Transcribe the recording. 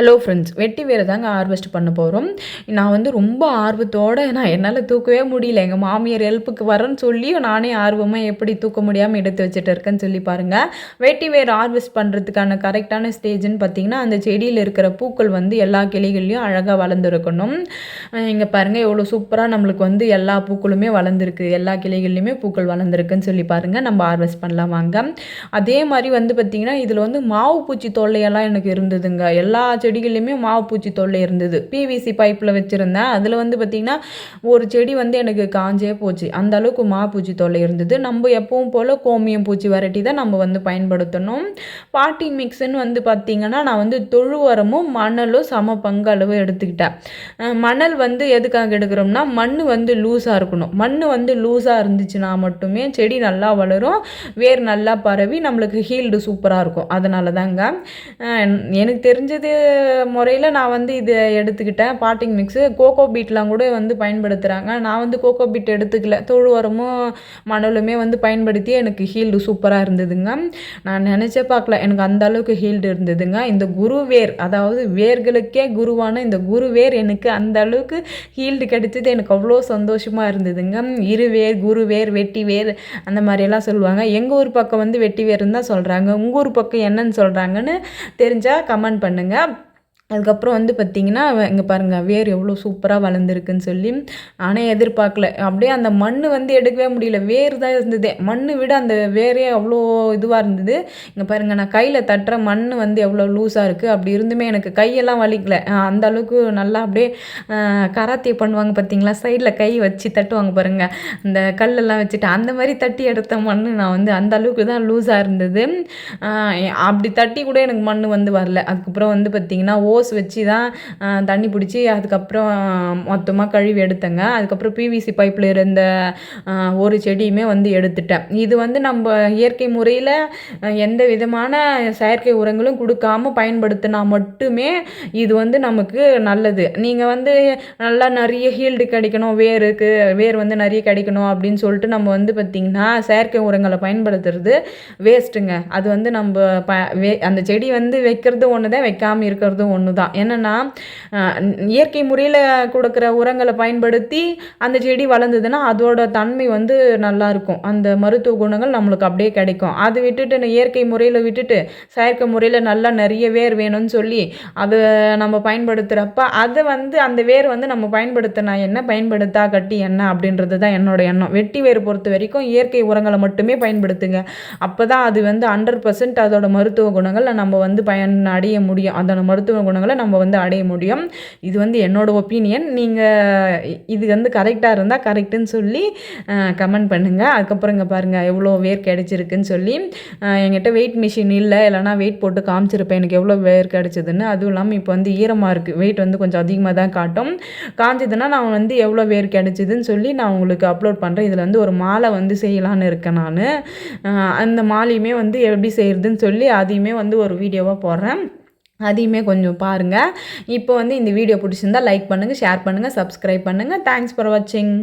Hello friends வெட்டி வேறு தாங்க ஹார்வெஸ்ட் பண்ண போகிறோம் நான் வந்து ரொம்ப ஆர்வத்தோடு நான் என்னால் தூக்கவே முடியல. எங்கள் மாமியார் ஹெல்ப்புக்கு வரேன்னு சொல்லி நானே ஆர்வமாக எப்படி தூக்க முடியாமல் எடுத்து வச்சுட்டு இருக்கேன்னு சொல்லி பாருங்கள் வெட்டி வேர் ஹார்வெஸ்ட் பண்ணுறதுக்கான கரெக்டான ஸ்டேஜ்னு பார்த்தீங்கன்னா அந்த செடியில் இருக்கிற பூக்கள் வந்து எல்லா கிளைகள்லையும் அழகாக வளர்ந்துருக்கணும். இங்கே பாருங்கள் எவ்வளோ சூப்பராக நம்மளுக்கு வந்து எல்லா பூக்களுமே வளர்ந்துருக்கு. எல்லா கிளைகள்லையுமே பூக்கள் வளர்ந்துருக்குன்னு சொல்லி பாருங்கள் நம்ம ஹார்வெஸ்ட் பண்ணலாம் வாங்க. அதே மாதிரி வந்து பார்த்திங்கன்னா இதில் வந்து மாவு பூச்சி தொல்லையெல்லாம் எனக்கு இருந்ததுங்க. எல்லா செடிகள்லையுமே மாவு பூச்சி தொல்லை இருந்தது. பிவிசி பைப்பில் வச்சுருந்தேன். அதில் வந்து பார்த்திங்கன்னா ஒரு செடி வந்து எனக்கு காஞ்சே போச்சு. அந்த அளவுக்கு மாவு பூச்சி தொல்லை இருந்தது. நம்ம எப்பவும் போல் கோமியம் பூச்சி வெரைட்டி தான் நம்ம வந்து பயன்படுத்தணும். பாட்டி மிக்ஸுன்னு வந்து பார்த்திங்கன்னா நான் வந்து தொழு உரமும் மணலும் சம பங்களவு எடுத்துக்கிட்டேன். மணல் வந்து எதுக்காக எடுக்கிறோம்னா மண் வந்து லூஸாக இருக்கணும். மண் வந்து லூஸாக இருந்துச்சுன்னா மட்டுமே செடி நல்லா வளரும். வேர் நல்லா பரவி நம்மளுக்கு ஹீல்டு சூப்பராக இருக்கும். அதனால தாங்க எனக்கு தெரிஞ்சது முறையில் நான் வந்து இதை எடுத்துக்கிட்டேன் பாட்டிங் மிக்ஸு கோகோ பீட்லாம் கூட வந்து பயன்படுத்துகிறாங்க நான் வந்து கோகோ பீட் எடுத்துக்கல. தொழு உரமும் மணலுமே வந்து பயன்படுத்தி எனக்கு ஹீல்டு சூப்பராக இருந்ததுங்க. நான் நினச்சே பார்க்கல. எனக்கு அந்த அளவுக்கு ஹீல்டு இருந்ததுங்க. இந்த குரு வேர் அதாவது வேர்களுக்கே குருவான இந்த குரு வேர் எனக்கு அந்த அளவுக்கு ஹீல்டு கிடைச்சது. எனக்கு அவ்வளோ சந்தோஷமாக இருந்ததுங்க. இருவேர் குருவேர் வெட்டி வேர் அந்த மாதிரியெல்லாம் சொல்லுவாங்க. எங்கள் ஊர் பக்கம் வந்து வெட்டி வேர்னு தான் சொல்கிறாங்க உங்கள் ஊர் பக்கம் என்னன்னு சொல்கிறாங்கன்னு தெரிஞ்சால் கமெண்ட் பண்ணுங்கள் அதுக்கப்புறம் வந்து பார்த்திங்கன்னா இங்கே பாருங்கள் வேர் எவ்வளோ சூப்பராக வளர்ந்துருக்குன்னு சொல்லி நானே எதிர்பார்க்கல. அப்படியே அந்த மண் வந்து எடுக்கவே முடியல. வேர் தான் இருந்தது. மண்ணை விட அந்த வேரே அவ்வளோ இதுவாக இருந்தது. இங்கே பாருங்கள் நான் கையில் தட்டுற மண் வந்து எவ்வளோ லூஸாக இருக்குது அப்படி இருந்துமே எனக்கு கையெல்லாம் வலிக்கல. அந்த அளவுக்கு நல்லா அப்படியே கராத்தே பண்ணுவாங்க பார்த்தீங்களா சைடில் கை வச்சு தட்டுவாங்க பாருங்கள் அந்த கல்லெல்லாம் வச்சுட்டு அந்த மாதிரி தட்டி எடுத்த மண் நான் வந்து அந்த அளவுக்கு தான் லூஸாக இருந்தது. அப்படி தட்டி கூட எனக்கு மண் வந்து வரல. அதுக்கப்புறம் வந்து பார்த்திங்கன்னா ஓ ஹோஸ் வச்சு தான் தண்ணி பிடிச்சி அதுக்கப்புறம் மொத்தமாக கழுவி எடுத்தேங்க. அதுக்கப்புறம் பிவிசி பைப்பில் இருந்த ஒரு செடியுமே வந்து எடுத்துட்டேன். இது வந்து நம்ம இயற்கை முறையில் எந்த விதமான செயற்கை உரங்களும் கொடுக்காம பயன்படுத்தினா மட்டுமே இது வந்து நமக்கு நல்லது. நீங்கள் வந்து நல்லா நிறைய ஹீல்டு கிடைக்கணும் வேருக்கு வேர் வந்து நிறைய கிடைக்கணும் அப்படின்னு சொல்லிட்டு நம்ம வந்து பார்த்திங்கன்னா செயற்கை உரங்களை பயன்படுத்துறது வேஸ்ட்டுங்க அது வந்து நம்ம ப வே அந்த செடி வந்து வைக்கிறது ஒன்று தான் வைக்காமல் இருக்கிறதும் ஒன்று ஒன்று தான் என்னென்னா இயற்கை முறையில் கொடுக்குற உரங்களை பயன்படுத்தி அந்த செடி வளர்ந்ததுன்னா அதோட தன்மை வந்து நல்லாயிருக்கும் அந்த மருத்துவ குணங்கள் நம்மளுக்கு அப்படியே கிடைக்கும். அது விட்டுட்டு இயற்கை முறையில் விட்டுட்டு செயற்கை முறையில் நல்லா நிறைய வேர் வேணும்னு சொல்லி அதை நம்ம பயன்படுத்துகிறப்ப அதை வந்து அந்த வேர் வந்து நம்ம பயன்படுத்தினா என்ன? பயன்படுத்தா கட்டி என்ன? அப்படின்றது தான் என்னோட எண்ணம். வெட்டி வேர் பொறுத்த வரைக்கும் இயற்கை உரங்களை மட்டுமே பயன்படுத்துங்க. அப்போ தான் அது வந்து ஹண்ட்ரட் பர்சன்ட் அதோட மருத்துவ குணங்களை நம்ம வந்து பயன் அடைய முடியும். அதோட மருத்துவ குணம் குணங்களை நம்ம வந்து அடைய முடியும். இது வந்து என்னோடய ஒப்பீனியன். நீங்கள் இது வந்து கரெக்டாக இருந்தால் கரெக்டுன்னு சொல்லி கமெண்ட் பண்ணுங்கள் அதுக்கப்புறம் இங்கே பாருங்கள் எவ்வளோ வேர் கிடச்சிருக்குன்னு சொல்லி. என்கிட்ட வெயிட் மிஷின் இல்லை இல்லைனா வெயிட் போட்டு காமிச்சிருப்பேன். எனக்கு எவ்வளோ வேர் கிடச்சிதுன்னு அதுவும் இல்லாமல் இப்போ வந்து ஈரமாக இருக்குது வெயிட் வந்து கொஞ்சம் அதிகமாக தான் காட்டும். காஞ்சதுன்னா நான் வந்து எவ்வளோ வேர் கிடச்சிதுன்னு சொல்லி நான் உங்களுக்கு அப்லோட் பண்ணுறேன் இதில் வந்து ஒரு மாலை வந்து செய்யலான்னு இருக்கேன் நான். அந்த மாலையுமே வந்து எப்படி செய்கிறதுன்னு சொல்லி அதையுமே வந்து ஒரு வீடியோவாக போடுறேன். அதையுமே கொஞ்சம் பாருங்கள் இப்போ வந்து இந்த வீடியோ பிடிச்சிருந்தால் லைக் பண்ணுங்கள் ஷேர் பண்ணுங்கள் சப்ஸ்கிரைப் பண்ணுங்கள் தேங்க்ஸ் ஃபார் வாட்சிங்